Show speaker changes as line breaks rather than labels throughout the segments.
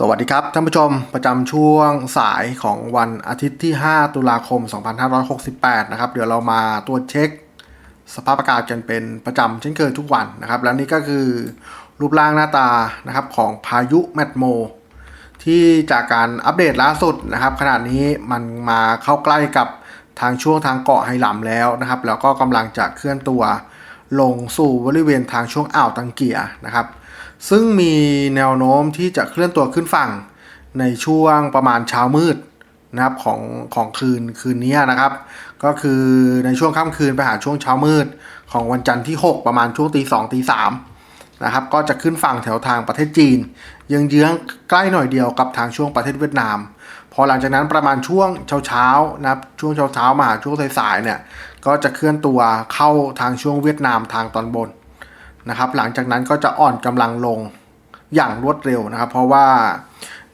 สวัสดีครับท่านผู้ชมประจำช่วงสายของวันอาทิตย์ที่ 5 ตุลาคม 2568 นะครับ เดี๋ยวเรามาตรวจเช็ค สภาพอากาศกันเป็นประจำเช่นเคยทุกวันนะครับ และนี่ก็คือรูปร่างหน้าตานะครับของพายุแมตโม ที่จากการอัปเดตล่าสุดนะครับ ขณะนี้มันมาเข้าใกล้กับทางช่วงทางเกาะไหหลำแล้วนะครับ แล้วก็กำลังจะเคลื่อนตัวลงสู่บริเวณทางช่วงอ่าวตังเกียนะครับ ซึ่งมีแนวโน้มที่จะเคลื่อนตัวขึ้นฝั่งในช่วงประมาณเช้ามืดนะครับของของคืนคืนนี้นะครับ ก็คือในช่วงค่ำคืนไปหาช่วงเช้ามืด ของวันจันทร์ที่ 6 ประมาณช่วงตีสองตีสามนะครับก็จะขึ้นฝั่งแถวทางประเทศจีนเยื้องๆใกล้หน่อยเดียวกับทางช่วงประเทศเวียดนาม พอหลังจากนั้นประมาณช่วงเช้าๆนะครับช่วงเช้าๆมาหาช่วงสายๆเนี่ยก็จะเคลื่อนตัวเข้าทางช่วงเวียดนามทางตอนบน นะครับ หลังจากนั้นก็จะอ่อนกำลังลงอย่างรวดเร็วนะครับ เพราะว่า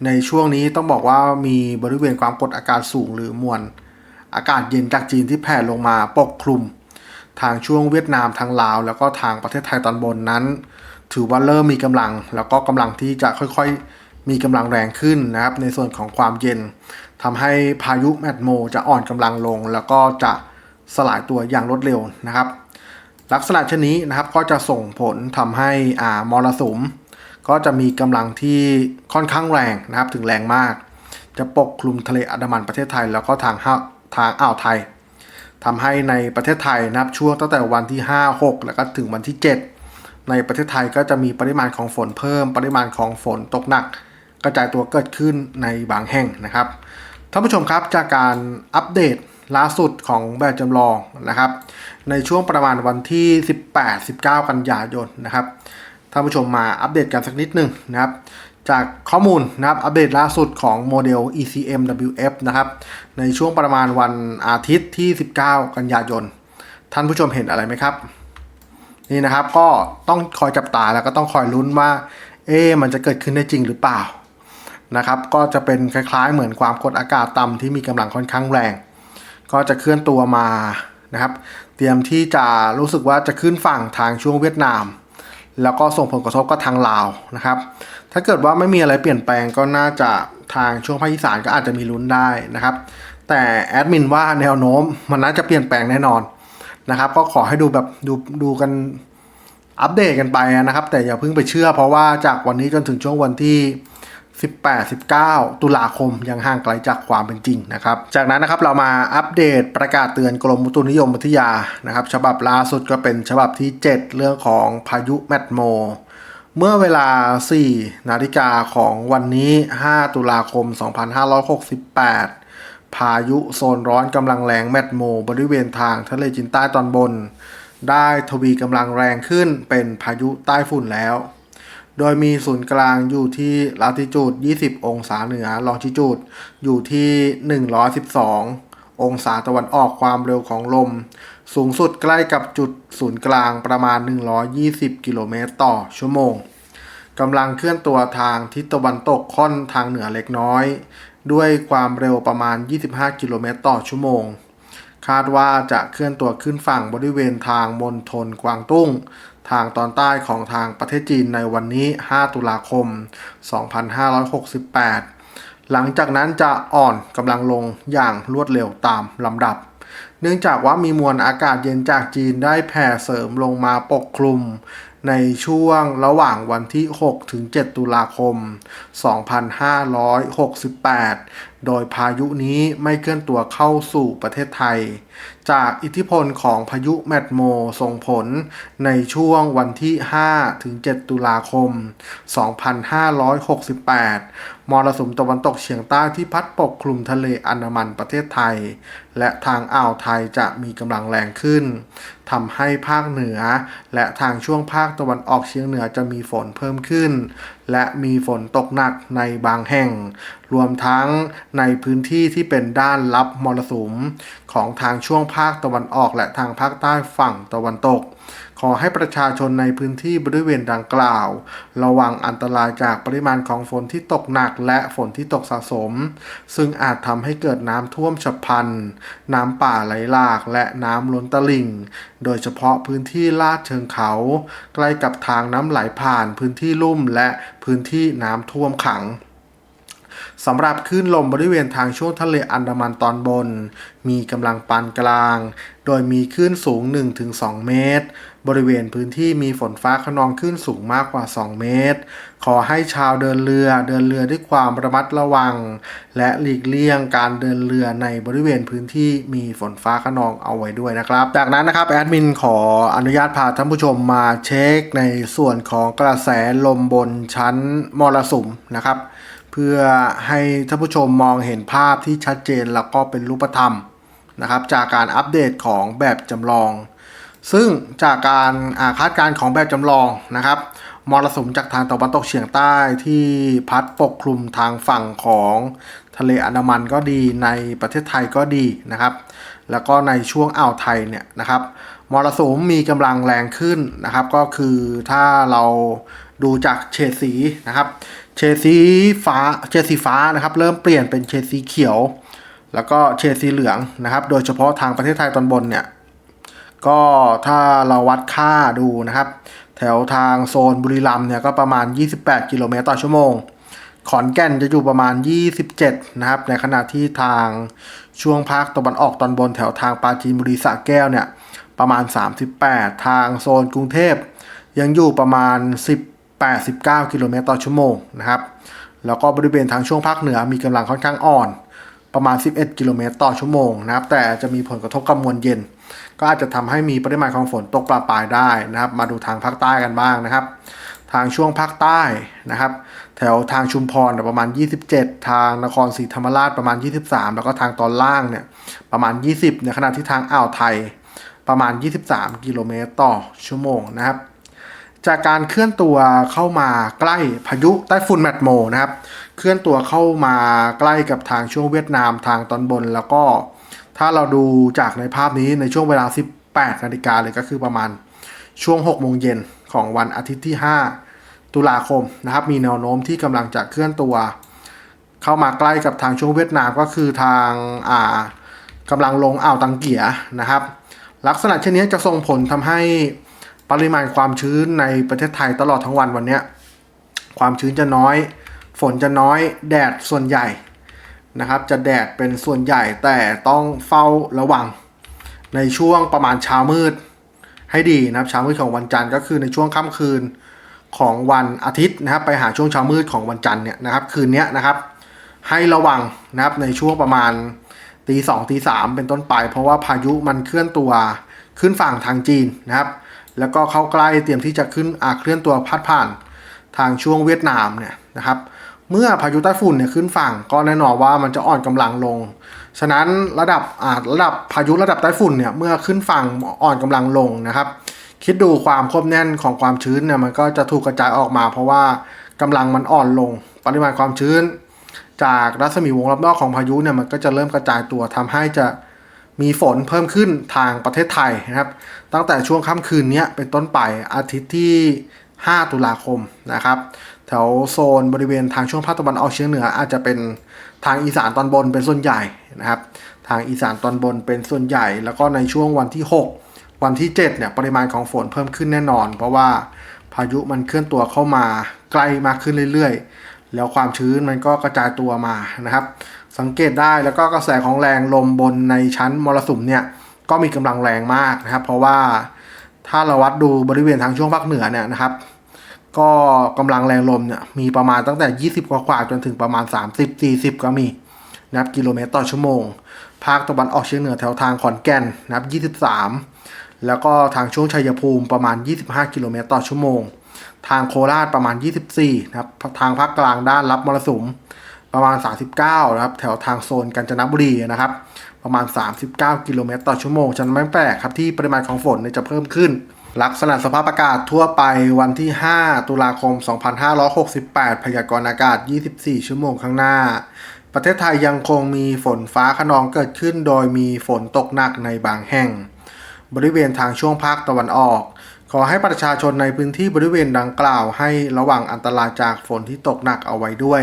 ในช่วงนี้ต้องบอกว่ามีบริเวณความกดอากาศสูงหรือมวลอากาศเย็นจากจีนที่แผ่ลงมาปกคลุม ทางช่วงเวียดนามทางลาว แล้วก็ทางประเทศไทยตอนบนนั้น ถือว่าเริ่มมีกำลัง แล้วก็กำลังที่จะค่อยๆ มีกำลังแรงขึ้นนะครับ ในส่วนของความเย็นทำให้พายุแมดโม จะอ่อนกำลังลง แล้วก็จะสลายตัวอย่างรวดเร็วนะครับ ลักษณะเช่นนี้นะครับก็จะส่งผลทำให้อ่ามรสุม ก็จะมีกำลังที่ค่อนข้างแรงนะครับถึงแรงมาก จะปกคลุมทะเลอันดามันประเทศไทย แล้วก็ทางทางอ่าวไทยทำให้ในประเทศไทยนะครับช่วงตั้งแต่วันที่ 5 6 แล้วก็ถึงวันที่ 7 ในประเทศไทยก็จะมีปริมาณของฝนเพิ่ม ปริมาณของฝนตกหนัก กระจายตัวเกิดขึ้นในบางแห่งนะครับท่านผู้ชมครับจากการอัปเดต ล่าสุดของแบบจำลองนะครับ ในช่วงประมาณวันที่ 18-19 กันยายนนะครับท่านผู้ชมมาอัปเดตกันสักนิดหนึ่งนะครับ จากข้อมูลนะครับอัปเดตล่าสุดของโมเดล ECMWF นะครับ ในช่วงประมาณวันอาทิตย์ที่ 19 กันยายน ท่านผู้ชมเห็นอะไรไหมครับ นี่นะครับก็ต้องคอยจับตาแล้วก็ต้องคอยลุ้นว่า เอ๊มันจะเกิดขึ้นได้จริงหรือเปล่านะครับ ก็จะเป็นคล้ายๆ เหมือนความกดอากาศต่ำที่มีกำลังค่อนข้างแรง ก็จะเคลื่อนตัวมานะครับ เตรียมที่จะรู้สึกว่าจะขึ้นฝั่งทางช่วงเวียดนาม แล้วก็ส่งผลกระทบกับทางลาวนะครับ ถ้าเกิดว่าไม่มีอะไรเปลี่ยนแปลงก็น่าจะทางช่วงภาคอีสานก็อาจจะมีลุ้นได้นะครับ แต่แอดมินว่าแนวโน้มมันน่าจะเปลี่ยนแปลงแน่นอนนะครับ ก็ขอให้ดูแบบดูดูกันอัปเดตกันไปนะครับ แต่อย่าเพิ่งไปเชื่อเพราะว่าจากวันนี้จนถึงช่วงวันที่ 18 19 ตุลาคมยังห่างไกลจากความเป็นจริงนะครับ จากนั้นนะครับเรามาอัปเดตประกาศเตือนกรมอุตุนิยมวิทยานะครับ ฉบับล่าสุดก็เป็นฉบับที่ 7 เรื่องของพายุแมดโม เมื่อเวลา 4 นาฬิกาของวันนี้ 5 ตุลาคม 2568 พายุโซนร้อนกำลังแรงแมดโม บริเวณทางทะเลจีนใต้ตอนบน ได้ทวีกำลังแรงขึ้นเป็นพายุใต้ฝุ่นแล้ว โดยมีศูนย์กลางอยู่ที่ลาติจูด 20 องศาเหนือ ลองจิจูดอยู่ที่ 112 องศาตะวันออกความเร็วของลม สูงสุดใกล้กับจุดศูนย์กลางประมาณ 120 กิโลเมตรต่อชั่วโมงกำลังเคลื่อนตัวทางทิศตะวันตกค่อนทางเหนือเล็กน้อย ด้วยความเร็วประมาณ 25 กิโลเมตรต่อชั่วโมง คาดว่าจะเคลื่อนตัวขึ้นฝั่งบริเวณทางมณฑลกวางตุ้ง ทางตอนใต้ของทางประเทศจีนในวันนี้ 5 ตุลาคม 2568 หลังจากนั้นจะอ่อนกำลังลงอย่างรวดเร็วตามลำดับ เนื่องจากว่ามีมวลอากาศเย็นจากจีนได้แผ่เสริมลงมาปกคลุม ในช่วงระหว่างวันที่ 6 ถึง 7 ตุลาคม 2568 โดยพายุนี้ไม่เคลื่อนตัวเข้าสู่ประเทศไทย จากอิทธิพลของพายุแมดโมส่งผลในช่วงวันที่ 5 ถึง 7 ตุลาคม 2568 มรสุมตะวันตกเฉียงใต้ที่พัดปกคลุมทะเลอันดามันประเทศไทย และทางอ่าวไทยจะมีกำลังแรงขึ้นทำให้ภาคเหนือ และทางช่วงภาคตะวันออกเฉียงเหนือจะมีฝนเพิ่มขึ้นและมีฝนตกหนักในบางแห่ง รวมทั้งในพื้นที่ที่เป็นด้านรับมรสุม ของทางช่วงภาคตะวันออกและทางภาคใต้ฝั่งตะวันตก ขอให้ประชาชนในพื้นที่บริเวณดังกล่าว ระวังอันตรายจากปริมาณของฝนที่ตกหนักและฝนที่ตกสะสม ซึ่งอาจทำให้เกิดน้ำท่วมฉับพลัน น้ำป่าไหลหลากและน้ำล้นตลิ่ง โดยเฉพาะพื้นที่ลาดเชิงเขา ใกล้กับทางน้ำไหลผ่านพื้นที่ลุ่มและพื้นที่น้ำท่วมขัง สำหรับคลื่นลมบริเวณทางช่วงทะเลอันดามันตอนบน มีกำลังปานกลาง โดยมีคลื่นสูง 1-2 เมตร บริเวณพื้นที่มีฝนฟ้าขนองคลื่นสูงมากกว่า 2 เมตร ขอให้ชาวเดินเรือเดินเรือด้วยความระมัดระวัง และหลีกเลี่ยงการเดินเรือในบริเวณพื้นที่มีฝนฟ้าขนองเอาไว้ด้วยนะครับ จากนั้นนะครับแอดมินขออนุญาตพาท่านผู้ชมมาเช็คในส่วนของกระแสลมบนชั้นมรสุมนะครับ เพื่อให้ท่านผู้ชมมองเห็นภาพที่ชัดเจนแล้วก็เป็นรูปธรรมนะครับ จากการอัปเดตของแบบจำลอง ซึ่งจากการอาคาดการณ์ของแบบจำลองนะครับมรสุมจากทางตะวันตกเฉียงใต้ที่พัดปกคลุมทางฝั่งของทะเลอันดามันก็ดีในประเทศไทยก็ดีนะครับ แล้วก็ในช่วงอ่าวไทยเนี่ยนะครับมรสุมมีกำลังแรงขึ้นนะครับ ก็คือถ้าเราดูจากเฉดสีนะครับ เฉดสีฟ้าเฉดสีฟ้านะครับ เริ่มเปลี่ยนเป็นเฉดสีเขียว แล้วก็เฉดสีเหลืองนะครับ โดยเฉพาะทางประเทศไทยตอนบนเนี่ยก็ถ้าเราวัดค่าดูนะครับ แถวทางโซนบุรีรัมย์เนี่ยก็ประมาณ 28 กิโลเมตรต่อชั่วโมง ขอนแก่นจะอยู่ประมาณ 27 นะครับ ในขณะที่ทางช่วงภาคตะวันออกตอนบน แถวทางปราจีนบุรีสระแก้วเนี่ยประมาณ 38 ทางโซนกรุงเทพยังอยู่ประมาณ18 19กิโลเมตรต่อชั่วโมงนะครับ แล้วก็บริเวณทางช่วงภาคเหนือมีกำลังค่อนข้างอ่อน ประมาณ 11 กิโลเมตรต่อชั่วโมงนะครับ แต่จะมีผลกระทบกับมวลเย็น ก็อาจจะทำให้มีปริมาณของฝนตกปลาปลายได้นะครับ มาดูทางภาคใต้กันบ้างนะครับ ทางช่วงภาคใต้นะครับ แถวทางชุมพรเนี่ยประมาณ 27 ทางนครศรีธรรมราชประมาณ 23 แล้วก็ทางตอนล่างเนี่ยประมาณ 20 ในขณะที่ทางอ่าวไทยประมาณ 23 กิโลเมตรต่อชั่วโมงนะครับ จากการเคลื่อนตัวเข้ามาใกล้พายุไต้ฝุ่นแมตโมนะครับ เคลื่อนตัวเข้ามาใกล้กับทางช่วงเวียดนามทางตอนบน แล้วก็ถ้าเราดูจากในภาพนี้ในช่วงเวลา 18นาฬิกาเลยก็คือประมาณช่วง6โมงเย็นของวันอาทิตย์ที่ 5 ตุลาคมนะครับ มีแนวโน้มที่กำลังจะเคลื่อนตัว เข้ามาใกล้กับทางช่วงเวียดนามก็คือทางอ่ากำลังลงอ่าวตังเกียนะครับ ลักษณะเช่นนี้จะส่งผลทำให้ ปริมาณความชื้นในประเทศไทยตลอดทั้งวันวันนี้ความชื้นจะน้อย ฝนจะน้อย แดดส่วนใหญ่นะครับ จะแดดเป็นส่วนใหญ่แต่ต้องเฝ้าระวัง ในช่วงประมาณเช้ามืด ให้ดีนะครับเช้ามืดของวันจันทร์ก็คือในช่วงค่ำคืนของวันอาทิตย์นะครับ ไปหาช่วงเช้ามืดของวันจันทร์เนี่ยนะครับ คืนนี้นะครับ ให้ระวังนะครับในช่วงประมาณตีสองตีสามเป็นต้นไป เพราะว่าพายุมันเคลื่อนตัวขึ้นฝั่งทางจีนนะครับ แล้วก็เข้าใกล้เตรียมที่จะขึ้นอาเคลื่อนตัวพัดผ่านทางช่วงเวียดนามเนี่ยนะครับ เมื่อพายุใต้ฝุ่นเนี่ยขึ้นฝั่งก็แน่นอนว่ามันจะอ่อนกำลังลง ฉะนั้นระดับอ่าระดับพายุระดับใต้ฝุ่นเนี่ยเมื่อขึ้นฝั่งอ่อนกำลังลงนะครับ คิดดูความควบแน่นของความชื้นเนี่ยมันก็จะถูกกระจายออกมา เพราะว่ากำลังมันอ่อนลง ปริมาณความชื้น จากรัศมีวงรอบนอกของพายุเนี่ยมันก็จะเริ่มกระจายตัวทำให้จะ มีฝนเพิ่มขึ้นทางประเทศไทยนะครับ ตั้งแต่ช่วงค่ำคืนนี้เป็นต้นไปอาทิตย์ที่ 5 ตุลาคมนะครับ แถวโซนบริเวณทางช่วงภาคตะวันออกเฉียงเหนือ อาจจะเป็นทางอีสานตอนบนเป็นส่วนใหญ่นะครับ ทางอีสานตอนบนเป็นส่วนใหญ่ แล้วก็ในช่วงวันที่ 6 วันที่ 7 เนี่ยปริมาณของฝนเพิ่มขึ้นแน่นอน เพราะว่าพายุมันเคลื่อนตัวเข้ามาใกล้มากขึ้นเรื่อยๆ แล้วความชื้นมันก็กระจายตัวมานะครับ สังเกตได้แล้วก็กระแสของแรงลมบนในชั้นมรสุมเนี่ยก็มีกำลังแรงมากนะครับ เพราะว่าถ้าเราวัดดูบริเวณทางช่วงภาคเหนือเนี่ยนะครับ ก็กำลังแรงลมเนี่ยมีประมาณตั้งแต่ 20 กว่าๆจนถึงประมาณ 30 40 ก็มีนะครับกิโลเมตรต่อชั่วโมง ภาคตะวันออกเฉียงเหนือแถวทางขอนแก่นนะครับ23 แล้วก็ทางช่วงชัยภูมิประมาณ 25 กิโลเมตรต่อชั่วโมง ทางโคราชประมาณ 24 นะครับ ทางภาคกลางด้านรับมรสุม ประมาณ 39 นะครับ แถวทางโซนกาญจนบุรีนะครับ ประมาณ 39 กิโลเมตรต่อชั่วโมงฉันไม่แปลกครับที่ปริมาณของฝนจะเพิ่มขึ้น ลักษณะสภาพอากาศทั่วไปวันที่ 5 ตุลาคม 2568 พยากรณ์อากาศ 24 ชั่วโมงข้างหน้า ประเทศไทยยังคงมีฝนฟ้าขนองเกิดขึ้น โดยมีฝนตกหนักในบางแห่ง บริเวณทางช่วงภาคตะวันออกขอให้ประชาชนในพื้นที่บริเวณดังกล่าวให้ระวังอันตรายจากฝนที่ตกหนักเอาไว้ด้วย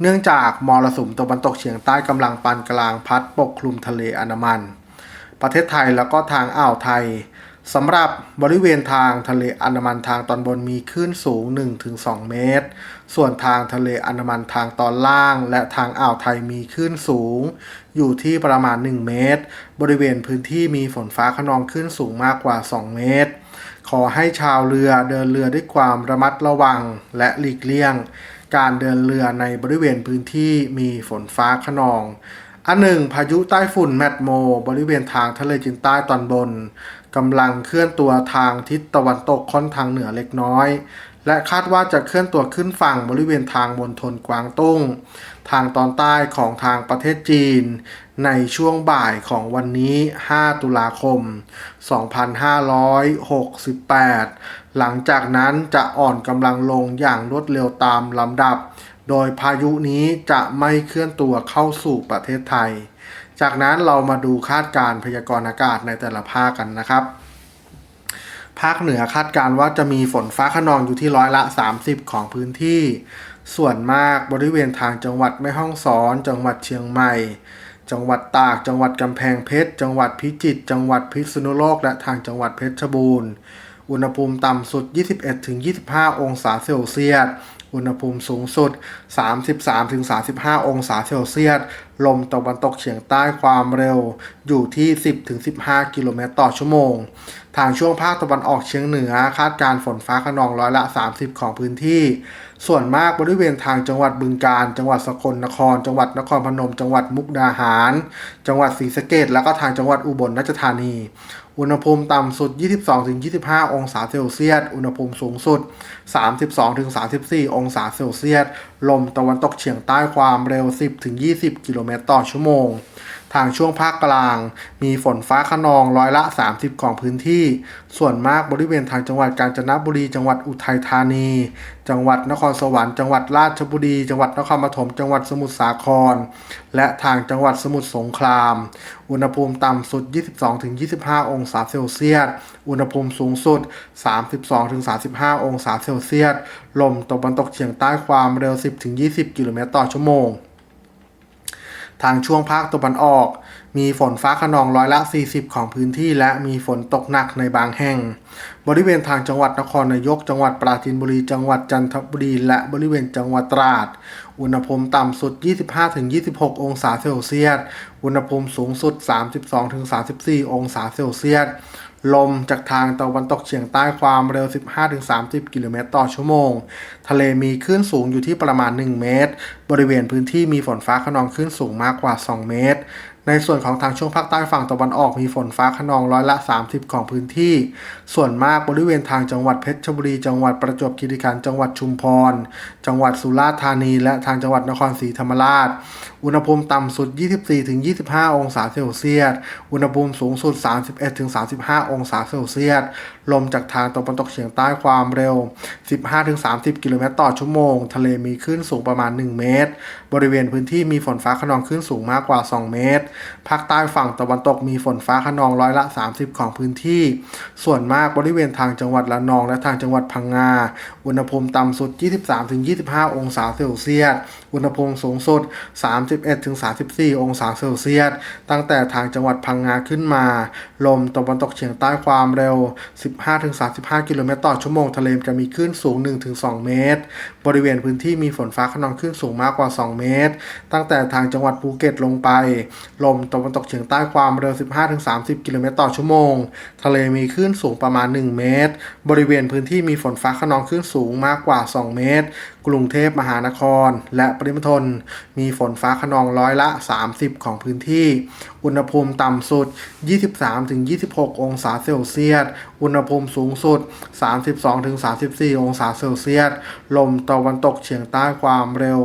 เนื่องจากมรสุมตะวันตกเฉียงใต้กำลังปานกลางพัดปกคลุมทะเลอันดามัน ประเทศไทยแล้วก็ทางอ่าวไทยสำหรับบริเวณทางทะเลอันดามันทางตอนบนมีคลื่นสูง 1-2 เมตร ส่วนทางทะเลอันดามันทางตอนล่าง และทางอ่าวไทยมีคลื่นสูง อยู่ที่ประมาณ 1 เมตร บริเวณพื้นที่มีฝนฟ้าขนองคลื่นสูงมากกว่า 2 เมตร ขอให้ชาวเรือเดินเรือด้วยความระมัดระวังและหลีกเลี่ยง การเดินเรือในบริเวณพื้นที่มีฝนฟ้าขนอง อันหนึ่ง พายุใต้ฝุ่นแมดโม บริเวณทางทะเลจีนใต้ตอนบนกำลังเคลื่อนตัวทางทิศตะวันตกค่อนทางเหนือเล็กน้อย และคาดว่าจะเคลื่อนตัวขึ้นฝั่งบริเวณทางมณฑลกวางตุ้ง ทางตอนใต้ของทางประเทศจีน ในช่วงบ่ายของวันนี้ 5 ตุลาคม 2568 หลังจากนั้นจะอ่อนกำลังลงอย่างรวดเร็วตามลำดับ โดยพายุนี้จะไม่เคลื่อนตัวเข้าสู่ประเทศไทย จากนั้นเรามาดูคาดการพยากรณ์อากาศในแต่ละภาคกันนะครับภาคเหนือคาดการณ์ว่าจะมีฝนฟ้าขนองอยู่ที่ร้อยละ 30 ของพื้นที่ ส่วนมากบริเวณทางจังหวัดแม่ฮ่องสอน จังหวัดเชียงใหม่ จังหวัดตาก จังหวัดกำแพงเพชร จังหวัดพิจิตร จังหวัดพิษณุโลก และทางจังหวัดเพชรบูรณ์ อุณหภูมิต่ำสุด 21-25 องศาเซลเซียส อุณหภูมิสูงสุด 33-35 องศาเซลเซียส ลมตะวันตกเฉียงใต้ความเร็วอยู่ที่ 10-15 กิโลเมตรต่อชั่วโมง ทางช่วงภาคตะวันออกเฉียงเหนือคาดการฝนฟ้าขนองร้อยละ 30 ของพื้นที่ ส่วนมากบริเวณทางจังหวัดบึงกาฬ จังหวัดสกลนคร จังหวัดนครพนม จังหวัดมุกดาหาร จังหวัดศรีสะเกษแล้วก็ทางจังหวัดอุบลราชธานี อุณหภูมิต่ำสุด 22-25 องศาเซลเซียส อุณหภูมิสูงสุด 32-34 องศาเซลเซียส ลมตะวันตกเฉียงใต้ความเร็ว 10-20 กิโลเมตรต่อชั่วโมง ทางช่วงภาคกลาง มีฝนฟ้าขนองร้อยละ 30 ของพื้นที่ ส่วนมากบริเวณทางจังหวัดกาญจนบุรี จังหวัดอุทัยธานี จังหวัดนครสวรรค์ จังหวัดราชบุรี จังหวัดนครปฐม จังหวัดสมุทรสาคร และทางจังหวัดสมุทรสงคราม อุณหภูมิต่ำสุด 22-25 องศาเซลเซียส อุณหภูมิสูงสุด 32-35 องศาเซลเซียส ลมตะวันตกเฉียงใต้ความเร็ว 10-20 กิโลเมตรต่อชั่วโมง ทางช่วงภาคตะวันออก มีฝนฟ้าขนองร้อยละ 40 ของพื้นที่ และมีฝนตกหนักในบางแห่ง บริเวณทางจังหวัดนครนายก จังหวัดปราจีนบุรี จังหวัดจันทบุรี และบริเวณจังหวัดตราด อุณหภูมิต่ำสุด 25-26 องศาเซลเซียส อุณหภูมิสูงสุด 32-34 องศาเซลเซียส ลมจากทางตะวันตกเฉียงใต้ความเร็ว 15-30 กิโลเมตรต่อชั่วโมง ทะเลมีคลื่นสูงอยู่ที่ประมาณ 1 เมตร บริเวณพื้นที่มีฝนฟ้าขนองคลื่นสูงมากกว่า 2 เมตร ในส่วนของทางช่วงภาคใต้ฝั่งตะวันออกมีฝนฟ้าขนองร้อยละ 30 ของพื้นที่ ส่วนมากบริเวณทางจังหวัดเพชรบุรี จังหวัดประจวบคีรีขันธ์จังหวัดชุมพร จังหวัดสุราษฎร์ธานี และทางจังหวัดนครศรีธรรมราช อุณหภูมิต่ำสุด 24-25 องศาเซลเซียส อุณหภูมิสูงสุด 31-35 องศาเซลเซียส ลมจากทางตะวันตกเฉียงใต้ความเร็ว 15-30 กิโลเมตรต่อชั่วโมง ทะเลมีคลื่นสูงประมาณ 1 เมตร บริเวณพื้นที่มีฝนฟ้าขนองคลื่นสูงมากกว่า 2 เมตรภาคใต้ฝั่งตะวันตกมีฝนฟ้าขนองร้อยละ 30 ของพื้นที่ ส่วนมากบริเวณทางจังหวัดระนองและทางจังหวัดพังงา อุณหภูมิต่ำสุด 23-25 องศาเซลเซียส อุณหภูมิสูงสุด 31-34 องศาเซลเซียส ตั้งแต่ทางจังหวัดพังงาขึ้นมา ลมตะวันตกเฉียงใต้ความเร็ว 15-35 กิโลเมตรต่อชั่วโมงทะเลจะมีคลื่นสูง 1-2 เมตร บริเวณพื้นที่มีฝนฟ้าขนองคลื่นสูงมากกว่า 2 เมตร ตั้งแต่ทางจังหวัดภูเก็ตลงไปลมตะวันตกเฉียงใต้ความเร็ว 15-30 กิโลเมตรต่อชั่วโมง ทะเลมีคลื่นสูงประมาณ 1 เมตร บริเวณพื้นที่มีฝนฟ้าขนองคลื่นสูงมากกว่า 2 เมตร กรุงเทพมหานคร และปริมณฑลมีฝนฟ้าขนองร้อยละ 30 ของพื้นที่ อุณหภูมิต่ำสุด 23-26 องศาเซลเซียส อุณหภูมิสูงสุด 32-34 องศาเซลเซียส ลมตะวันตกเฉียงใต้ความเร็ว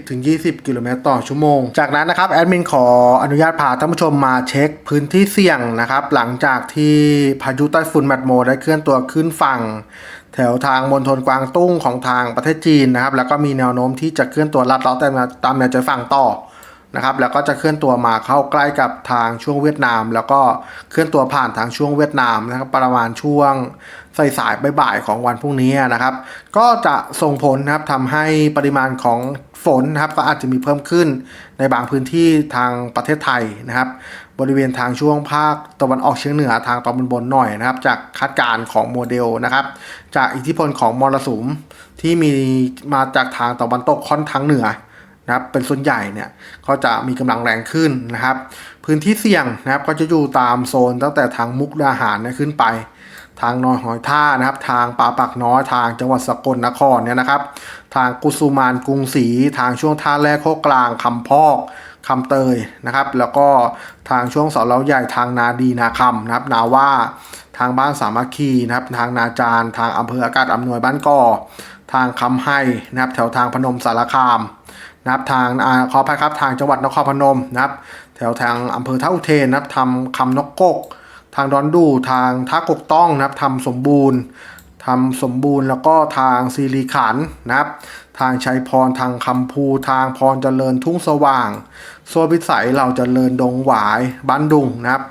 10-20 กิโลเมตรต่อชั่วโมง จากนั้นนะครับแอดมินขออนุญาตพาท่านผู้ชมมาเช็คพื้นที่เสี่ยงนะครับ หลังจากที่พายุไต้ฝุ่นแมดโมได้เคลื่อนตัวขึ้นฝั่ง แถวทางมณฑลกวางตุ้งของทางประเทศจีนนะครับ แล้วก็มีแนวโน้มที่จะเคลื่อนตัวลัดเลาะตามแนวตามแนวชายฝั่งต่อนะครับ แล้วก็จะเคลื่อนตัวมาเข้าใกล้กับทางช่วงเวียดนาม แล้วก็เคลื่อนตัวผ่านทางช่วงเวียดนามนะครับ ประมาณช่วงสายๆบ่ายๆของวันพรุ่งนี้นะครับ ก็จะส่งผลนะครับทำให้ปริมาณของฝนนะครับก็อาจจะมีเพิ่มขึ้นในบางพื้นที่ทางประเทศไทยนะครับ บริเวณทางช่วงภาคตะวันออกเฉียงเหนือทางตอนบนบนหน่อยนะครับ จากคาดการณ์ของโมเดลนะครับ จากอิทธิพลของมรสุมที่มีมาจากทางตะวันตกค่อนทางเหนือนะครับเป็นส่วนใหญ่เนี่ยก็จะมีกำลังแรงขึ้นนะครับ พื้นที่เสี่ยงนะครับก็จะอยู่ตามโซนตั้งแต่ทางมุกดาหารนี่ยขึ้นไป ทางนอยหอยท่านะครับ ทางป่าปักน้อยทางจังหวัดสกลนครเนี่ยนะครับ ทางกุสุมานกรุงศรีทางช่วงท่าแรกโคกกลางคำพอก คำเตยนะครับ แล้วก็ทางช่วงเสาเล้าใหญ่ทางนาดีนาคำนะครับ นาว่าทางบ้านสามัคคีนะครับ ทางนาจารทางอำเภออากาศอำนวยบ้านก่อทางคำให้นะครับ แถวทางพนมสารคามนะครับทางอาขออภัยครับทางจังหวัดนครพนมนะครับ แถวทางอำเภอท่าอุเทนนะครับทำคำนกกก ทางดอนดูทางท่ากกต้องนะครับทำสมบูรณ์ ทำสมบูรณ์แล้วก็ทางซีรีขันนะครับ ทางชัยพรทางคำภูทางพรเจริญทุ่งสว่างโซนพิสัยเราเจริญดงหวายบ้านดุงนะครับ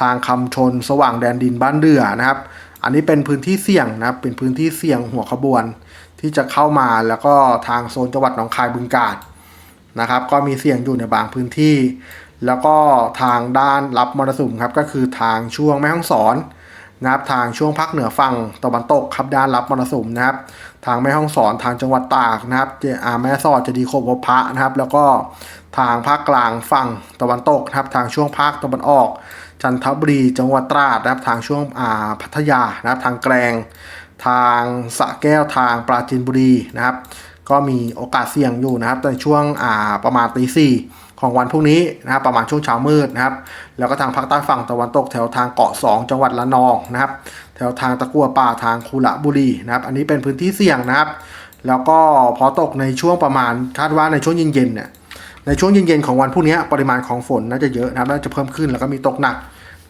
ทางคำชนสว่างแดนดินบ้านเดือนะครับ อันนี้เป็นพื้นที่เสี่ยงนะครับ เป็นพื้นที่เสี่ยงหัวขบวน ที่จะเข้ามาแล้วก็ทางโซนจังหวัดหนองคายบึงกาฬนะครับ ก็มีเสี่ยงอยู่ในบางพื้นที่ แล้วก็ทางด้านรับมรสุมครับก็คือทางช่วงแม่ฮ่องสอน นะครับทางช่วงภาคเหนือฝั่งตะวันตกครับด้านรับมรสุมนะครับ ทางแม่ฮ่องสอนทางจังหวัดตากนะครับอาแม่สอดจะดีโคบพระนะครับ แล้วก็ทางภาคกลางฝั่งตะวันตกนะครับ ทางช่วงภาคตะวันออก จันทบุรีจังหวัดตราดนะครับ ทางช่วงอ่าพัทยานะครับ ทางแกลงทางสะแก้วทางปราจีนบุรีนะครับ ก็มีโอกาสเสี่ยงอยู่นะครับในช่วงอ่าประมาณตีสี่ ของวันพรุ่งนี้นะครับประมาณช่วงเช้ามืดนะครับ แล้วก็ทางภาคใต้ฝั่งตะวันตกแถวทางเกาะ 2 จังหวัดละนองนะครับ แถวทางตะกัวป่าทางคูระบุรีนะครับ อันนี้เป็นพื้นที่เสี่ยงนะครับ แล้วก็พอตกในช่วงประมาณคาดว่าในช่วงเย็นๆเนี่ยในช่วงเย็นๆของวันพรุ่งนี้ปริมาณของฝนน่าจะเยอะนะครับน่าจะเพิ่มขึ้นแล้วก็มีตกหนัก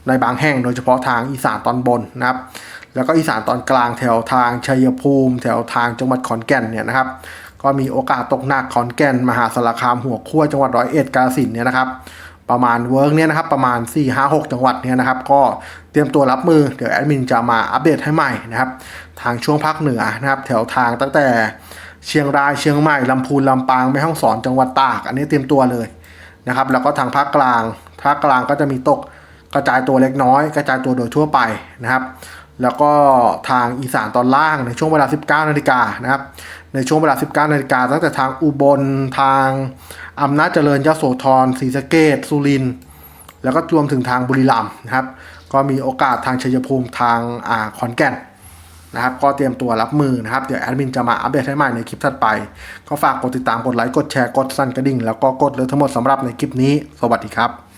ในบางแห่งโดยเฉพาะทางอีสานตอนบนนะครับ แล้วก็อีสานตอนกลางแถวทางชัยภูมิ แถวทางจังหวัดขอนแก่นเนี่ยนะครับ ก็มีโอกาสตกหนักขอนแก่น มหาสารคามหัวขั้วจังหวัดร้อยเอ็ดกาฬสินเนี่ยนะครับ ประมาณเวิร์กเนี่ยนะครับ ประมาณ 4 5 6 จังหวัดเนี่ยนะครับ ก็เตรียมตัวรับมือเดี๋ยวแอดมินจะมาอัปเดตให้ใหม่นะครับ ทางช่วงภาคเหนือนะครับ แถวทางตั้งแต่เชียงรายเชียงใหม่ลำพูนลำปางแม่ฮ่องสอนจังหวัดตาก อันนี้เตรียมตัวเลยนะครับ แล้วก็ทางภาคกลางภาคกลางก็จะมีตกกระจายตัวเล็กน้อย กระจายตัวโดยทั่วไปนะครับ แล้วก็ทางอีสานตอนล่างในช่วงเวลา 19 นาฬิกานะครับ ในช่วงเวลา 19นาฬิกาตั้งแต่ทางอุบลทางอำนาจเจริญยโสธรศรีสะเกดสุรินแล้วก็รวมถึงทางบุรีรัมย์นะครับ ก็มีโอกาสทางชัยภูมิทางอ่าขอนแก่นนะครับ ก็เตรียมตัวรับมือนะครับ เดี๋ยวแอดมินจะมาอัปเดตให้ใหม่ในคลิปถัดไป ก็ฝากกดติดตามกดไลค์กดแชร์กดสั่นกระดิ่ง แล้วก็กดเลยทั้งหมดสำหรับในคลิปนี้ สวัสดีครับ